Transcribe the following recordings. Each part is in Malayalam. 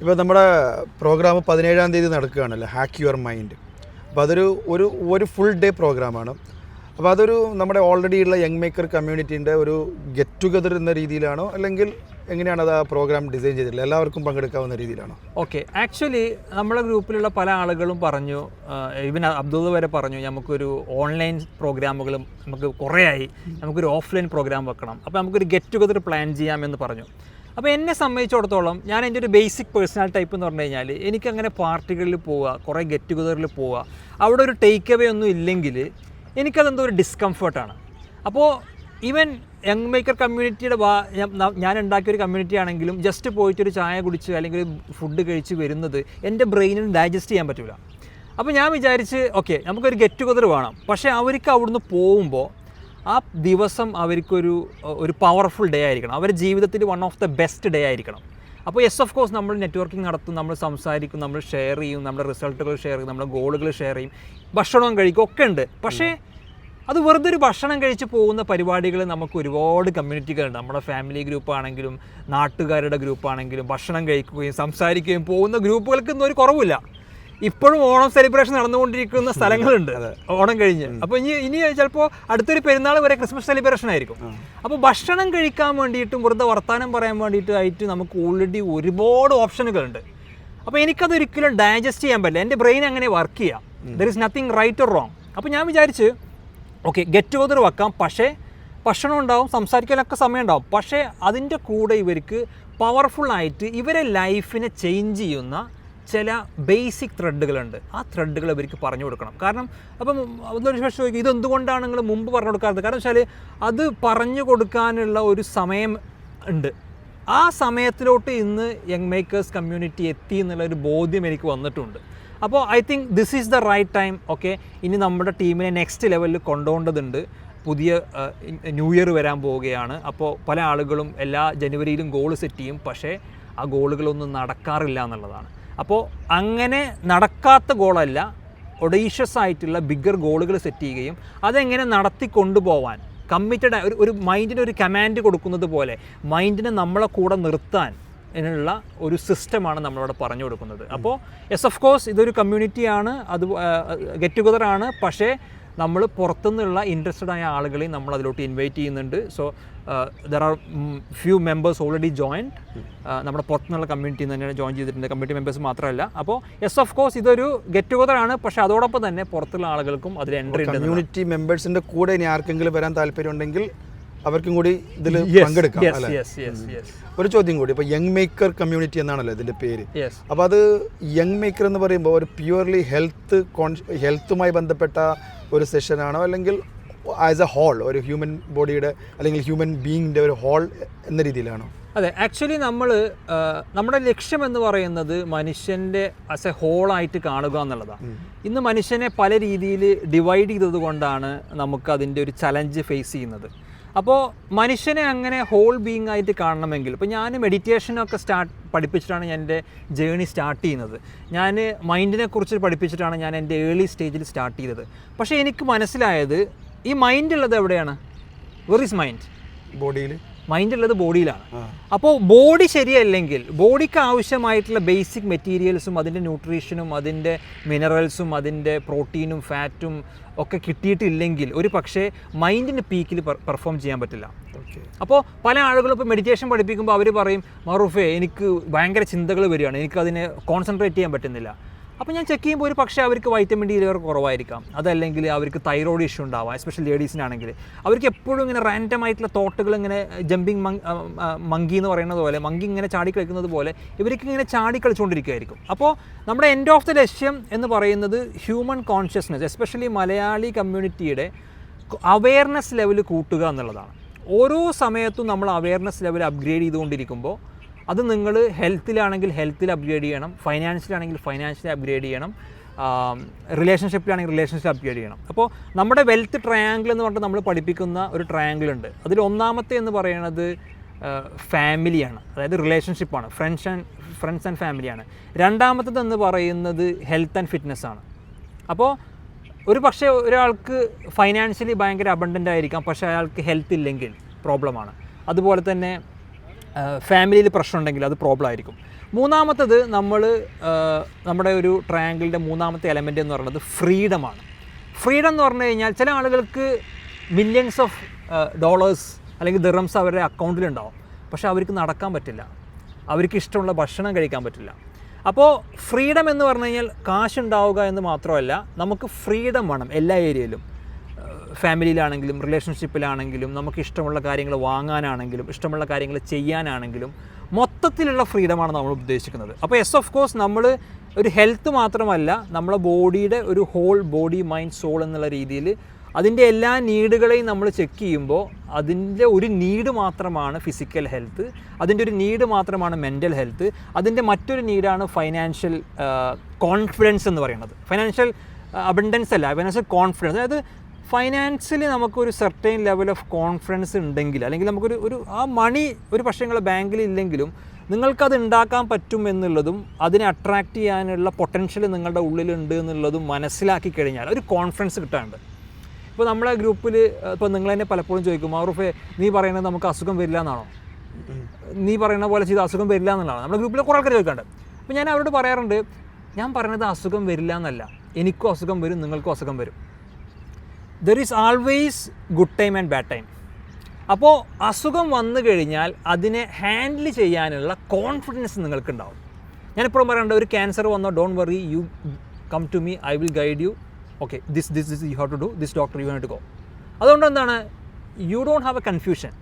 ഇപ്പോൾ നമ്മുടെ പ്രോഗ്രാം പതിനേഴാം തീയതി നടക്കുകയാണല്ലോ ഹാക്ക് യുവർ മൈൻഡ് അപ്പോൾ അതൊരു ഒരു ഒരു ഫുൾ ഡേ പ്രോഗ്രാമാണ് അപ്പോൾ അതൊരു നമ്മുടെ ഓൾറെഡി ഉള്ള യങ് മേക്കർ കമ്മ്യൂണിറ്റീന്റെ ഒരു ഗെറ്റ് ടുഗദർ എന്ന രീതിയിലാണോ അല്ലെങ്കിൽ എങ്ങനെയാണ് അത് ആ പ്രോഗ്രാം ഡിസൈൻ ചെയ്തിട്ടുള്ളത്? എല്ലാവർക്കും പങ്കെടുക്കാവുന്ന രീതിയിലാണോ? ഓക്കെ ആക്ച്വലി നമ്മുടെ ഗ്രൂപ്പിലുള്ള പല ആളുകളും പറഞ്ഞു ഇവൻ അബ്ദുൾ വരെ പറഞ്ഞു നമുക്കൊരു ഓൺലൈൻ പ്രോഗ്രാമുകളും നമുക്ക് കുറേ ആയി നമുക്കൊരു ഓഫ്ലൈൻ പ്രോഗ്രാം വെക്കണം. അപ്പോൾ നമുക്കൊരു ഗെറ്റ് ടുഗദർ പ്ലാൻ ചെയ്യാമെന്ന് പറഞ്ഞു. അപ്പോൾ എന്നെ സംബന്ധിച്ചിടത്തോളം ഞാൻ എന്റെ ഒരു ബേസിക് പേഴ്സണൽ ടൈപ്പ് എന്ന് പറഞ്ഞു കഴിഞ്ഞാൽ എനിക്കങ്ങനെ പാർട്ടികളിൽ പോവുക കുറേ ഗെറ്റ് ടുഗദറിൽ പോവുക അവിടെ ഒരു ടേക്ക് അവേ ഒന്നും ഇല്ലെങ്കിൽ എനിക്കതെന്തോ ഒരു ഡിസ്കംഫർട്ടാണ് അപ്പോൾ ഈവൻ യങ് മേക്കർ കമ്മ്യൂണിറ്റിയുടെ ഭാ- ഞാൻ- ഉണ്ടാക്കിയ ഒരു കമ്മ്യൂണിറ്റി ആണെങ്കിലും ജസ്റ്റ് പോയിട്ട് ഒരു ചായ കുടിച്ച് അല്ലെങ്കിൽ ഒരു ഫുഡ് കഴിച്ച് വരുന്നത് എന്റെ ബ്രെയിനിന് ഡൈജസ്റ്റ് ചെയ്യാൻ പറ്റില്ല അപ്പോൾ ഞാൻ വിചാരിച്ച് ഓക്കെ നമുക്കൊരു ഗെറ്റ് ടുഗദർ വേണം. പക്ഷേ അവർക്ക് അവിടുന്ന് പോകുമ്പോൾ ആ ദിവസം അവർക്കൊരു ഒരു പവർഫുൾ ഡേ ആയിരിക്കണം. അവരുടെ ജീവിതത്തിൽ one of the best day ആയിരിക്കണം. അപ്പോൾ യെസ് ഓഫ് കോഴ്സ് നമ്മൾ നെറ്റ്വർക്കിംഗ് നടത്തും നമ്മൾ സംസാരിക്കും നമ്മൾ ഷെയർ ചെയ്യും നമ്മുടെ റിസൾട്ടുകൾ ഷെയർ ചെയ്യും നമ്മുടെ ഗോളുകൾ ഷെയർ ചെയ്യും. ഭക്ഷണം കഴിക്കും ഒക്കെ ഉണ്ട്. പക്ഷേ അത് വെറുതെ ഒരു ഭക്ഷണം കഴിച്ച് പോകുന്ന പരിപാടികൾ നമുക്ക് ഒരുപാട് കമ്മ്യൂണിറ്റികളുണ്ട് നമ്മുടെ ഫാമിലി ഗ്രൂപ്പ് ആണെങ്കിലും നാട്ടുകാരുടെ ഗ്രൂപ്പ് ആണെങ്കിലും ഭക്ഷണം കഴിക്കുകയും സംസാരിക്കുകയും പോകുന്ന ഗ്രൂപ്പുകൾക്കൊന്നും ഒരു കുറവില്ല ഇപ്പോഴും ഓണം സെലിബ്രേഷൻ നടന്നുകൊണ്ടിരിക്കുന്ന സ്ഥലങ്ങളുണ്ട്. ഓണം കഴിഞ്ഞ്. അപ്പോൾ ഇനി ഇനി ചിലപ്പോൾ അടുത്തൊരു പെരുന്നാൾ വരെ ക്രിസ്മസ് സെലിബ്രേഷൻ ആയിരിക്കും. അപ്പോൾ ഭക്ഷണം കഴിക്കാൻ വേണ്ടിയിട്ടും വെറുതെ വർത്താനം പറയാൻ വേണ്ടിയിട്ട് ആയിട്ട് നമുക്ക് ഓൾറെഡി ഒരുപാട് ഓപ്ഷനുകൾ ഉണ്ട് അപ്പോൾ എനിക്കത് ഒരിക്കലും ഡൈജസ്റ്റ് ചെയ്യാൻ പറ്റില്ല. എന്റെ ബ്രെയിൻ അങ്ങനെ വർക്ക് ചെയ്യാം. There is nothing right or wrong അപ്പോൾ ഞാൻ വിചാരിച്ച് ഓക്കെ ഗെറ്റ് ടുഗദർ വെക്കാം. പക്ഷേ ഭക്ഷണം ഉണ്ടാവും സംസാരിക്കാനൊക്കെ സമയം ഉണ്ടാവും. പക്ഷേ അതിന്റെ കൂടെ ഇവർക്ക് പവർഫുള്ളായിട്ട് ഇവരെ ലൈഫിനെ ചേഞ്ച് ചെയ്യുന്ന ചില ബേസിക് ത്രെഡുകളുണ്ട് ആ ത്രെഡുകൾ അവർക്ക് പറഞ്ഞു കൊടുക്കണം. കാരണം അപ്പം അതൊരു പക്ഷേ ചോദിക്കും ഇതെന്തുകൊണ്ടാണ് നിങ്ങൾ മുമ്പ് പറഞ്ഞു കൊടുക്കാത്തത്? കാരണം വെച്ചാൽ അത് പറഞ്ഞു കൊടുക്കാനുള്ള ഒരു സമയം ഉണ്ട്. ആ സമയത്തിലോട്ട് ഇന്ന് യങ് മേക്കേഴ്സ് കമ്മ്യൂണിറ്റി എത്തി എന്നുള്ള ഒരു ബോധ്യം എനിക്ക് വന്നിട്ടുണ്ട്. അപ്പോൾ I think this is the right time okay ഇനി നമ്മുടെ ടീമിനെ നെക്സ്റ്റ് ലെവലിൽ കൊണ്ടുപോകേണ്ടതുണ്ട്. പുതിയ ന്യൂ ഇയർ വരാൻ പോവുകയാണ്. അപ്പോൾ പല ആളുകളും എല്ലാ ജനുവരിയിലും ഗോൾ സെറ്റ് ചെയ്യും. പക്ഷേ ആ ഗോളുകളൊന്നും നടക്കാറില്ല എന്നുള്ളതാണ്. അപ്പോൾ അങ്ങനെ നടക്കാത്ത ഗോളല്ല ഒഡീഷ്യസ് ആയിട്ടുള്ള ബിഗ്ഗർ ഗോളുകൾ സെറ്റ് ചെയ്യുകയും അതെങ്ങനെ നടത്തി കൊണ്ടുപോകാൻ കമ്മിറ്റഡ് ഒരു ഒരു മൈൻഡിന് ഒരു കമാൻഡ് കൊടുക്കുന്നത് പോലെ മൈൻഡിനെ നമ്മളെ കൂടെ നിർത്താൻ എന്നുള്ള ഒരു സിസ്റ്റമാണ് നമ്മളവിടെ പറഞ്ഞു കൊടുക്കുന്നത്. അപ്പോൾ എസ് ഓഫ് കോഴ്സ് ഇതൊരു കമ്മ്യൂണിറ്റിയാണ് അത് ഗെറ്റ് ടുഗദർ ആണ് പക്ഷേ നമ്മൾ പുറത്തുനിന്നുള്ള ഇൻട്രസ്റ്റഡ് ആയ ആളുകളെയും നമ്മൾ അതിലോട്ട് ഇൻവൈറ്റ് ചെയ്യുന്നുണ്ട്. So there are few members already joined നമ്മുടെ പുറത്തുനിന്നുള്ള കമ്മ്യൂണിറ്റി തന്നെയാണ് ജോയിൻ ചെയ്തിട്ടുണ്ട്. കമ്മ്യൂണിറ്റി മെമ്പേഴ്സ് മാത്രമല്ല. അപ്പോൾ യെസ് ഓഫ് കോഴ്സ് ഇതൊരു ഗെറ്റ് ടുഗദർ ആണ്. പക്ഷേ അതോടൊപ്പം തന്നെ പുറത്തുള്ള ആളുകൾക്കും അതിൽ എൻട്രി കമ്മ്യൂണിറ്റി മെമ്പേഴ്സിന്റെ കൂടെ ഇനി ആർക്കെങ്കിലും വരാൻ താല്പര്യമുണ്ടെങ്കിൽ അവർക്കും കൂടി ഇതിൽ പങ്കെടുക്കാം ഒരു ചോദ്യം കൂടി. ഇപ്പോൾ യങ് മേക്കർ കമ്മ്യൂണിറ്റി എന്നാണല്ലോ ഇതിന്റെ പേര്. അപ്പൊ അപ്പോൾ അത് യങ് മേക്കർ എന്ന് പറയുമ്പോൾ ഒരു പ്യുവർലി ഹെൽത്ത് ഹെൽത്തുമായി ബന്ധപ്പെട്ട ഒരു സെഷനാണോ അല്ലെങ്കിൽ ആസ് എ ഹോൾ ഒരു ഹ്യൂമൻ ബോഡിയുടെ അല്ലെങ്കിൽ ഹ്യൂമൻ ബീയിങ്ങിന്റെ ഒരു ഹോൾ എന്ന രീതിയിലാണോ? അതെ ആക്ച്വലി നമ്മൾ നമ്മുടെ ലക്ഷ്യം എന്ന് പറയുന്നത് മനുഷ്യന്റെ ആസ് എ ഹോളായിട്ട് കാണുക എന്നുള്ളതാണ്. ഇന്ന് മനുഷ്യനെ പല രീതിയിൽ ഡിവൈഡ് ചെയ്തത് കൊണ്ടാണ് നമുക്ക് അതിന്റെ ഒരു ചലഞ്ച് ഫേസ് ചെയ്യുന്നത്. അപ്പോൾ മനുഷ്യനെ അങ്ങനെ ഹോൾ ബീങ് ആയിട്ട് കാണണമെങ്കിൽ ഇപ്പോൾ ഞാൻ മെഡിറ്റേഷനൊക്കെ സ്റ്റാർട്ട് പഠിപ്പിച്ചിട്ടാണ് ഞാൻ എന്റെ ജേണി സ്റ്റാർട്ട് ചെയ്യുന്നത്. ഞാൻ മൈൻഡിനെ കുറിച്ച് പഠിപ്പിച്ചിട്ടാണ് ഞാൻ എന്റെ ഏർലി സ്റ്റേജിൽ സ്റ്റാർട്ട് ചെയ്തത്. പക്ഷേ എനിക്ക് മനസ്സിലായത് ഈ മൈൻഡ് ഉള്ളത് എവിടെയാണ്? വെർ ഈസ് മൈൻഡ് ബോഡിയിൽ മൈൻഡ് ഉള്ളത് ബോഡിയിലാണ്. അപ്പോൾ ബോഡി ശരിയല്ലെങ്കിൽ ബോഡിക്ക് ആവശ്യമായിട്ടുള്ള ബേസിക് മെറ്റീരിയൽസും അതിന്റെ ന്യൂട്രീഷനും അതിന്റെ മിനറൽസും അതിന്റെ പ്രോട്ടീനും ഫാറ്റും ഒക്കെ കിട്ടിയിട്ടില്ലെങ്കിൽ ഒരു പക്ഷേ മൈൻഡിന്റെ പീക്കിൽ പെർഫോം ചെയ്യാൻ പറ്റില്ല. അപ്പോൾ പല ആളുകളും ഇപ്പോൾ മെഡിറ്റേഷൻ പഠിപ്പിക്കുമ്പോൾ അവർ പറയും മറുഫേ എനിക്ക് ഭയങ്കര ചിന്തകൾ വരികയാണ്. എനിക്കതിനെ കോൺസെൻട്രേറ്റ് ചെയ്യാൻ പറ്റുന്നില്ല. അപ്പോൾ ഞാൻ ചെക്ക് ചെയ്യുമ്പോൾ ഒരു പക്ഷേ അവർക്ക് വൈറ്റമിൻ ഡി ലെവർ കുറവായിരിക്കാം. അതല്ലെങ്കിൽ അവർക്ക് തൈറോയ്ഡ് ഇഷ്യൂ ഉണ്ടാവാം എസ്പെഷ്യൽ ലേഡീസിനാണെങ്കിൽ അവർക്ക് എപ്പോഴും ഇങ്ങനെ റാൻഡം ആയിട്ടുള്ള തോട്ടുകൾ ഇങ്ങനെ ജമ്പിങ് മങ്കി എന്ന് പറയുന്നത് പോലെ മങ്കി ഇങ്ങനെ ചാടി കളിക്കുന്നത് പോലെ ഇവർക്ക് ഇങ്ങനെ ചാടി കളിച്ചുകൊണ്ടിരിക്കുകയായിരിക്കും അപ്പോൾ നമ്മുടെ എൻഡ് ഓഫ് ദ ലക്ഷ്യം എന്ന് പറയുന്നത് ഹ്യൂമൻ കോൺഷ്യസ്നെസ് എസ്പെഷ്യലി മലയാളി കമ്മ്യൂണിറ്റിയുടെ അവയർനെസ് ലെവൽ കൂട്ടുക എന്നുള്ളതാണ്. ഓരോ സമയത്തും നമ്മൾ അവയർനെസ് ലെവൽ അപ്ഗ്രേഡ് ചെയ്തുകൊണ്ടിരിക്കുമ്പോൾ അത് നിങ്ങൾ ഹെൽത്തിലാണെങ്കിൽ ഹെൽത്തിൽ അപ്ഗ്രേഡ് ചെയ്യണം. ഫൈനാൻഷ്യലാണെങ്കിൽ ഫൈനാൻഷ്യലി അപ്ഗ്രേഡ് ചെയ്യണം. റിലേഷൻഷിപ്പിലാണെങ്കിൽ റിലേഷൻഷിപ്പ് അപ്ഗ്രേഡ് ചെയ്യണം. അപ്പോൾ നമ്മുടെ വെൽത്ത് ട്രയാങ്കിൾ എന്ന് പറഞ്ഞാൽ നമ്മൾ പഠിപ്പിക്കുന്ന ഒരു ട്രയാങ്കിൾ ഉണ്ട്. അതിൽ ഒന്നാമത്തെ എന്ന് പറയുന്നത് ഫാമിലിയാണ് അതായത് റിലേഷൻഷിപ്പാണ് ഫ്രണ്ട്സ് ആൻഡ് ഫ്രണ്ട്സ് ആൻഡ് ഫാമിലിയാണ് രണ്ടാമത്തത് എന്ന് പറയുന്നത് ഹെൽത്ത് ആൻഡ് ഫിറ്റ്നസ് ആണ്. അപ്പോൾ ഒരു പക്ഷേ ഒരാൾക്ക് ഫൈനാൻഷ്യലി ഭയങ്കര അബണ്ടന്റ് ആയിരിക്കാം. പക്ഷേ അയാൾക്ക് ഹെൽത്ത് ഇല്ലെങ്കിൽ പ്രോബ്ലമാണ് അതുപോലെ തന്നെ ഫാമിലിയിൽ പ്രശ്നം ഉണ്ടെങ്കിൽ അത് പ്രോബ്ലം ആയിരിക്കും. മൂന്നാമത്തത് നമ്മൾ നമ്മുടെ ഒരു ട്രയാങ്കിളിന്റെ മൂന്നാമത്തെ എലമെന്റ് എന്ന് പറയുന്നത് ഫ്രീഡമാണ് ഫ്രീഡം എന്ന് പറഞ്ഞു കഴിഞ്ഞാൽ ചില ആളുകൾക്ക് മില്യൺസ് ഓഫ് ഡോളേഴ്സ് അല്ലെങ്കിൽ ദിറംസ് അവരുടെ അക്കൗണ്ടിലുണ്ടാവും പക്ഷേ അവർക്ക് നടക്കാൻ പറ്റില്ല. അവർക്ക് ഇഷ്ടമുള്ള ഭക്ഷണം കഴിക്കാൻ പറ്റില്ല. അപ്പോൾ ഫ്രീഡം എന്ന് പറഞ്ഞു കഴിഞ്ഞാൽ കാശുണ്ടാവുക എന്ന് മാത്രമല്ല നമുക്ക് ഫ്രീഡം വേണം എല്ലാ ഏരിയയിലും ഫാമിലിയിലാണെങ്കിലും റിലേഷൻഷിപ്പിലാണെങ്കിലും നമുക്ക് ഇഷ്ടമുള്ള കാര്യങ്ങൾ വാങ്ങാനാണെങ്കിലും ഇഷ്ടമുള്ള കാര്യങ്ങൾ ചെയ്യാനാണെങ്കിലും മൊത്തത്തിലുള്ള ഫ്രീഡമാണ് നമ്മൾ ഉദ്ദേശിക്കുന്നത്. അപ്പോൾ എസ് ഓഫ് കോഴ്സ് നമ്മൾ ഒരു ഹെൽത്ത് മാത്രമല്ല നമ്മളെ ബോഡിയുടെ ഒരു ഹോൾ ബോഡി മൈൻഡ് സോൾ എന്നുള്ള രീതിയിൽ അതിന്റെ എല്ലാ നീഡുകളെയും നമ്മൾ ചെക്ക് ചെയ്യുമ്പോൾ അതിന്റെ ഒരു നീഡ് മാത്രമാണ് ഫിസിക്കൽ ഹെൽത്ത് അതിന്റെ ഒരു നീഡ് മാത്രമാണ് മെന്റൽ ഹെൽത്ത് അതിന്റെ മറ്റൊരു നീഡാണ് ഫൈനാൻഷ്യൽ കോൺഫിഡൻസ് എന്ന് പറയുന്നത്. ഫൈനാൻഷ്യൽ അബണ്ടൻസ് അല്ല ഫൈനാൻഷ്യൽ കോൺഫിഡൻസ് അതായത് ഫൈനാൻഷ്യലി നമുക്കൊരു സെർട്ടൈൻ ലെവൽ ഓഫ് കോൺഫിഡൻസ് ഉണ്ടെങ്കിൽ അല്ലെങ്കിൽ നമുക്കൊരു ഒരു ആ മണി ഒരു പക്ഷേ നിങ്ങളെ ബാങ്കിൽ ഇല്ലെങ്കിലും നിങ്ങൾക്കത് ഉണ്ടാക്കാൻ പറ്റും എന്നുള്ളതും അതിനെ അട്രാക്റ്റ് ചെയ്യാനുള്ള പൊട്ടൻഷ്യൽ നിങ്ങളുടെ ഉള്ളിലുണ്ട് എന്നുള്ളതും മനസ്സിലാക്കി കഴിഞ്ഞാൽ ഒരു കോൺഫിഡൻസ് കിട്ടാണ്ട് ഇപ്പോൾ നമ്മളെ ഗ്രൂപ്പിൽ ഇപ്പോൾ നിങ്ങൾ തന്നെ പലപ്പോഴും ചോദിക്കും മാറൂഫെ നീ പറയുന്നത് നമുക്ക് അസുഖം വരില്ല എന്നാണോ നീ പറയുന്ന പോലെ ചെയ്ത് അസുഖം വരില്ല എന്നുള്ളതാണ് നമ്മുടെ ഗ്രൂപ്പിൽ കുറേ ആൾക്കാർ ചോദിക്കാറുണ്ട്. അപ്പോൾ ഞാൻ അവരോട് പറയാറുണ്ട് ഞാൻ പറയുന്നത് അസുഖം വരില്ല എന്നല്ല എനിക്കും അസുഖം വരും നിങ്ങൾക്കും അസുഖം വരും. There is always good time and bad time അപ്പോൾ അസുഖം വന്നു കഴിഞ്ഞാൽ അതിനെ ഹാൻഡിൽ ചെയ്യാനുള്ള കോൺഫിഡൻസ് നിങ്ങൾക്കുണ്ടാവും. ഞാനിപ്പോഴും പറയേണ്ട ഒരു ക്യാൻസർ വന്നോ don't worry you come to me I will guide you okay this this this you have to do this doctor you have to go അതുകൊണ്ട് എന്താണ്? You don't have a confusion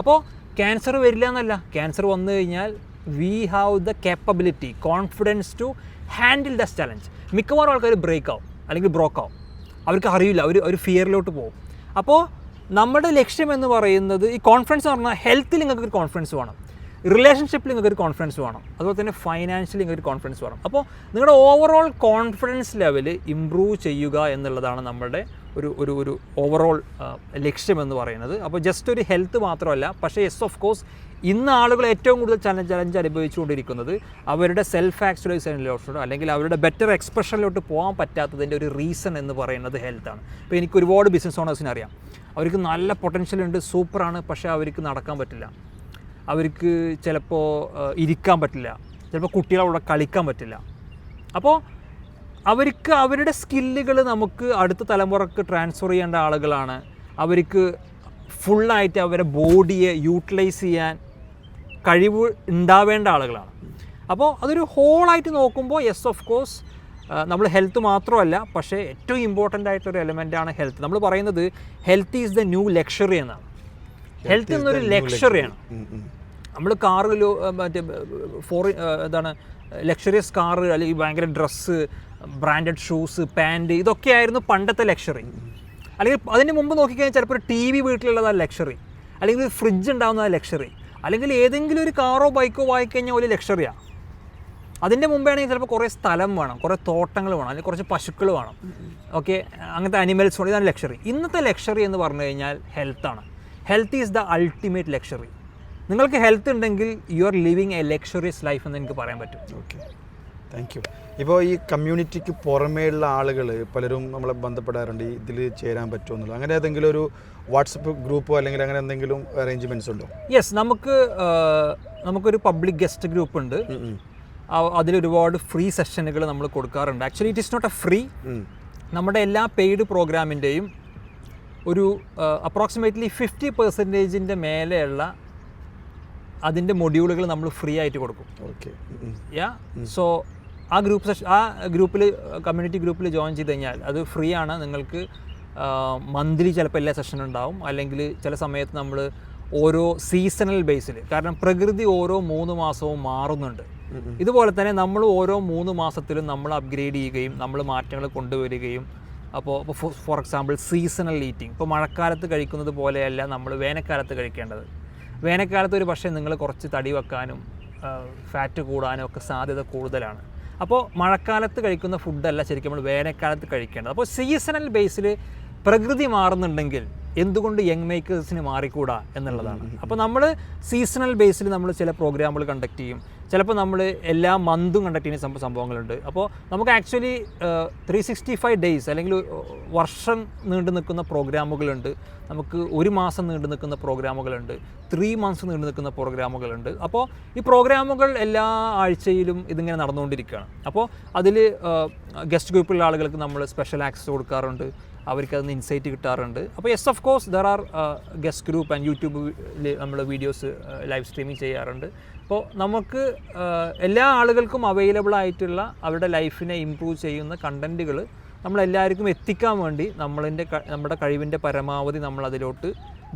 അപ്പോൾ ക്യാൻസർ വരില്ല എന്നല്ല. ക്യാൻസർ വന്നു കഴിഞ്ഞാൽ we have the capability confidence to handle this challenge മിക്കവാറും ആൾക്കാർ ബ്രേക്ക് ആവും അല്ലെങ്കിൽ ബ്രോക്ക് ആവും. അവർക്ക് അറിയില്ല. അവർ ഒരു ഫിയറിലോട്ട് പോകും. അപ്പോൾ നമ്മുടെ ലക്ഷ്യം എന്ന് പറയുന്നത് ഈ കോൺഫിഡൻസ് എന്ന് പറഞ്ഞാൽ ഹെൽത്തിൽ നിങ്ങൾക്ക് ഒരു കോൺഫിഡൻസ് വേണം. റിലേഷൻഷിപ്പിൽ നിങ്ങൾക്ക് ഒരു കോൺഫിഡൻസ് വേണം. അതുപോലെ തന്നെ ഫൈനാൻഷ്യലി നിങ്ങൾക്ക് ഒരു കോൺഫിഡൻസ് വേണം. അപ്പോൾ നിങ്ങളുടെ ഓവറോൾ കോൺഫിഡൻസ് ലെവൽ ഇമ്പ്രൂവ് ചെയ്യുക എന്നുള്ളതാണ് നമ്മുടെ ഒരു ഒരു ഒരു ഓവറോൾ ലക്ഷ്യമെന്ന് പറയുന്നത്. അപ്പോൾ ജസ്റ്റ് ഒരു ഹെൽത്ത് മാത്രമല്ല. പക്ഷേ യെസ് ഓഫ് കോഴ്സ് ഇന്ന് ആളുകൾ ഏറ്റവും കൂടുതൽ ചലഞ്ച് ചലഞ്ച് അനുഭവിച്ചുകൊണ്ടിരിക്കുന്നത് അവരുടെ സെൽഫ് ആക്ച്വലൈസേഷനിലോട്ടോ അല്ലെങ്കിൽ അവരുടെ ബെറ്റർ എക്സ്പ്രഷനിലോട്ട് പോകാൻ പറ്റാത്തതിന്റെ ഒരു റീസൺ എന്ന് പറയുന്നത് ഹെൽത്താണ് ഇപ്പോൾ എനിക്ക് ഒരുപാട് ബിസിനസ് ഓണേഴ്സിനെ അറിയാം. അവർക്ക് നല്ല പൊട്ടൻഷ്യൽ ഉണ്ട് സൂപ്പറാണ് പക്ഷേ അവർക്ക് നടക്കാൻ പറ്റില്ല. അവർക്ക് ചിലപ്പോൾ ഇരിക്കാൻ പറ്റില്ല. ചിലപ്പോൾ കുട്ടികളവിടെ കളിക്കാൻ പറ്റില്ല. അപ്പോൾ അവർക്ക് അവരുടെ സ്കില്ലുകൾ നമുക്ക് അടുത്ത തലമുറയ്ക്ക് ട്രാൻസ്ഫർ ചെയ്യേണ്ട ആളുകളാണ്. അവർക്ക് ഫുള്ളായിട്ട് അവരുടെ ബോഡിയെ യൂട്ടിലൈസ് ചെയ്യാൻ കഴിവ് ഉണ്ടാവേണ്ട ആളുകളാണ്. അപ്പോൾ അതൊരു ഹോളായിട്ട് നോക്കുമ്പോൾ യെസ് ഓഫ് കോഴ്സ് നമ്മൾ ഹെൽത്ത് മാത്രമല്ല പക്ഷേ ഏറ്റവും ഇമ്പോർട്ടന്റ് ആയിട്ടൊരു എലമെന്റാണ് ഹെൽത്ത് നമ്മൾ പറയുന്നത് health is the new luxury എന്നാണ്. ഹെൽത്ത് എന്നൊരു ലക്ഷറിയാണ് നമ്മൾ കാറിലോ മറ്റേ ഫോറിൻ എന്താണ് ലക്ഷറിയസ് കാറ് അല്ലെങ്കിൽ ഭയങ്കര ഡ്രസ്സ് ബ്രാൻഡഡ് ഷൂസ് പാന്റ് ഇതൊക്കെയായിരുന്നു പണ്ടത്തെ ലക്ഷറി അല്ലെങ്കിൽ അതിന് മുമ്പ് നോക്കിക്കഴിഞ്ഞാൽ ചിലപ്പോൾ ഒരു ടി വി വീട്ടിലുള്ളതാണ് ലക്ഷറി അല്ലെങ്കിൽ ഒരു ഫ്രിഡ്ജ് ഉണ്ടാകുന്നതാണ് ലക്ഷറി അല്ലെങ്കിൽ ഏതെങ്കിലും ഒരു കാറോ ബൈക്കോ വാങ്ങിക്കഴിഞ്ഞാൽ ഒരു ലക്ഷറിയാണ് അതിന്റെ മുമ്പാണെങ്കിൽ ചിലപ്പോൾ കുറേ സ്ഥലം വേണം കുറേ തോട്ടങ്ങൾ വേണം അല്ലെങ്കിൽ കുറച്ച് പശുക്കൾ വേണം. ഓക്കെ അങ്ങനത്തെ അനിമൽസ് വേണം ഇതാണ് ലക്ഷറി ഇന്നത്തെ ലക്ഷറി എന്ന് പറഞ്ഞു കഴിഞ്ഞാൽ ഹെൽത്താണ് health is the ultimate luxury നിങ്ങൾക്ക് ഹെൽത്ത് ഉണ്ടെങ്കിൽ you are living a luxurious life എന്ന് എനിക്ക് പറയാൻ പറ്റും. ഓക്കെ താങ്ക് യു ഇപ്പോൾ ഈ കമ്മ്യൂണിറ്റിക്ക് പുറമേയുള്ള ആളുകൾ പലരും നമ്മളെ ബന്ധപ്പെടാറുണ്ട്. ഇതിൽ ചേരാൻ പറ്റുമോ എന്നുള്ളത്. അങ്ങനെ ഏതെങ്കിലും ഒരു വാട്സപ്പ് ഗ്രൂപ്പോ അല്ലെങ്കിൽ അങ്ങനെ എന്തെങ്കിലും അറേഞ്ച്മെന്റ്സ് ഉണ്ടോ? യെസ് നമുക്ക് നമുക്കൊരു പബ്ലിക് ഗസ്റ്റ് ഗ്രൂപ്പ് ഉണ്ട്. അതിൽ ഒരുപാട് ഫ്രീ സെഷനുകൾ നമ്മൾ കൊടുക്കാറുണ്ട്. Actually it is not a free നമ്മുടെ എല്ലാ പെയ്ഡ് പ്രോഗ്രാമിന്റെയും ഒരു അപ്രോക്സിമേറ്റ്ലി ഫിഫ്റ്റി പെർസെന്റേജിന്റെ മേലെയുള്ള അതിന്റെ മൊഡ്യൂളുകൾ നമ്മൾ ഫ്രീ ആയിട്ട് കൊടുക്കും. ഓക്കെ യാ സോ ആ ഗ്രൂപ്പ് സെഷൻ ആ ഗ്രൂപ്പിൽ കമ്മ്യൂണിറ്റി ഗ്രൂപ്പിൽ ജോയിൻ ചെയ്ത് കഴിഞ്ഞാൽ അത് ഫ്രീ ആണ്. നിങ്ങൾക്ക് മന്ത്ലി ചിലപ്പോൾ എല്ലാ സെഷനും ഉണ്ടാവും. അല്ലെങ്കിൽ ചില സമയത്ത് നമ്മൾ ഓരോ സീസണൽ ബേസിൽ കാരണം പ്രകൃതി ഓരോ മൂന്ന് മാസവും മാറുന്നുണ്ട്. ഇതുപോലെ തന്നെ നമ്മൾ ഓരോ മൂന്ന് മാസത്തിലും നമ്മൾ അപ്ഗ്രേഡ് ചെയ്യുകയും നമ്മൾ മാറ്റങ്ങൾ കൊണ്ടുവരികയും അപ്പോൾ ഇപ്പോൾ ഫോർ എക്സാമ്പിൾ സീസണൽ ഈറ്റിംഗ്. ഇപ്പോൾ മഴക്കാലത്ത് കഴിക്കുന്നത് പോലെയല്ല നമ്മൾ വേനൽക്കാലത്ത് കഴിക്കേണ്ടത്. വേനൽക്കാലത്ത് ഒരു പക്ഷേ നിങ്ങൾ കുറച്ച് തടി വെക്കാനും ഫാറ്റ് കൂടാനും ഒക്കെ സാധ്യത കൂടുതലാണ്. അപ്പോൾ മഴക്കാലത്ത് കഴിക്കുന്ന ഫുഡല്ല ശരിക്കും നമ്മൾ വേനൽക്കാലത്ത് കഴിക്കേണ്ടത്. അപ്പോൾ സീസണൽ ബേസിൽ പ്രകൃതി മാറുന്നുണ്ടെങ്കിൽ എന്തുകൊണ്ട് യങ് മേക്കേഴ്സിന് മാറിക്കൂടാ എന്നുള്ളതാണ്. അപ്പോൾ നമ്മൾ സീസണൽ ബേസിൽ നമ്മൾ ചില പ്രോഗ്രാമുകൾ കണ്ടക്ട് ചെയ്യും. ചിലപ്പോൾ നമ്മൾ എല്ലാ മന്തും കണ്ടക്ട് ചെയ്യുന്ന സംഭവം സംഭവങ്ങളുണ്ട്. അപ്പോൾ നമുക്ക് actually three sixty five days അല്ലെങ്കിൽ വർഷം നീണ്ടു നിൽക്കുന്ന പ്രോഗ്രാമുകളുണ്ട്. നമുക്ക് ഒരു മാസം നീണ്ടു നിൽക്കുന്ന പ്രോഗ്രാമുകളുണ്ട്. ത്രീ മന്ത്സ് നീണ്ടു നിൽക്കുന്ന പ്രോഗ്രാമുകളുണ്ട്. അപ്പോൾ ഈ പ്രോഗ്രാമുകൾ എല്ലാ ആഴ്ചയിലും ഇതിങ്ങനെ നടന്നുകൊണ്ടിരിക്കുകയാണ്. അപ്പോൾ അതിൽ ഗസ്റ്റ് ഗ്രൂപ്പിലുള്ള ആളുകൾക്ക് നമ്മൾ സ്പെഷ്യൽ ആക്സസ് കൊടുക്കാറുണ്ട്. അവർക്ക് അതിന് ഇൻസൈറ്റ് കിട്ടാറുണ്ട് അപ്പോൾ yes of course there are guest group and യൂട്യൂബിൽ നമ്മൾ വീഡിയോസ് ലൈവ് സ്ട്രീമിംഗ് ചെയ്യാറുണ്ട്. അപ്പോൾ നമുക്ക് uh, എല്ലാ ആളുകൾക്കും അവൈലബിൾ ആയിട്ടുള്ള അവരുടെ ലൈഫിനെ ഇമ്പ്രൂവ് ചെയ്യുന്ന കണ്ടന്റുകൾ നമ്മളെല്ലാവർക്കും എത്തിക്കാൻ വേണ്ടി നമ്മളിന്റെ നമ്മുടെ കഴിവിന്റെ പരമാവധി നമ്മൾ അതിലോട്ട്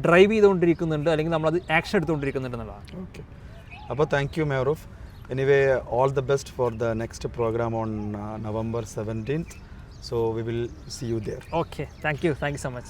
ഡ്രൈവ് ചെയ്തുകൊണ്ടിരിക്കുന്നുണ്ട്. അല്ലെങ്കിൽ നമ്മളത് ആക്ഷൻ എടുത്തുകൊണ്ടിരിക്കുന്നുണ്ട് എന്നുള്ളതാണ്. ഓക്കെ അപ്പോൾ thank you Anyway, all the best for the next program on uh, November 17th. So we will see you there. Okay, thank you. Thank you so much.